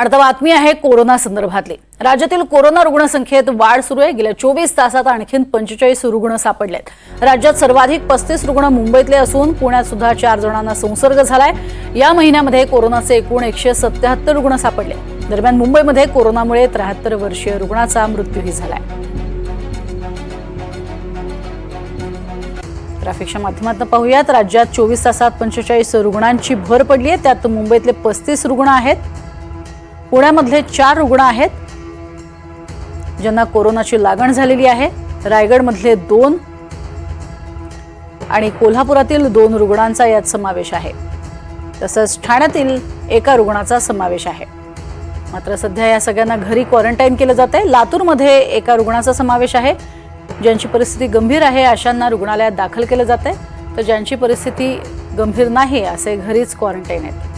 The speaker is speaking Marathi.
आता बातमी आहे कोरोना संदर्भातली. राज्यातील कोरोना रुग्णसंख्येत वाढ सुरू आहे. गेल्या चोवीस तासात आणखीन पंचेचाळीस रुग्ण सापडलेत. राज्यात सर्वाधिक पस्तीस रुग्ण मुंबईतले असून पुण्यात सुद्धा चार जणांना संसर्ग झालाय. या महिन्यामध्ये कोरोनाचे एकूण एकशे सत्याहत्तर रुग्ण सापडले. दरम्यान मुंबईमध्ये कोरोनामुळे त्र्याहत्तर वर्षीय रुग्णाचा मृत्यूही झालाय. ट्रॅफिकच्या माध्यमातून पाहूयात. राज्यात चोवीस तासात पंचेचाळीस रुग्णांची भर पडली आहे त्यात मुंबईतले पस्तीस रुग्ण आहेत. पुण्यामधले चार रुग्ण आहेत ज्यांना कोरोनाची लागण झालेली आहे. रायगडमधले दोन आणि कोल्हापुरातील दोन रुग्णांचा यात समावेश आहे. तसंच ठाण्यातील एका रुग्णाचा समावेश आहे. मात्र सध्या या सगळ्यांना घरी क्वारंटाईन केलं जात आहे. लातूरमध्ये एका रुग्णाचा समावेश आहे ज्यांची परिस्थिती गंभीर आहे अशांना रुग्णालयात दाखल केलं जात आहे. तर ज्यांची परिस्थिती गंभीर नाही असे घरीच क्वारंटाईन आहेत.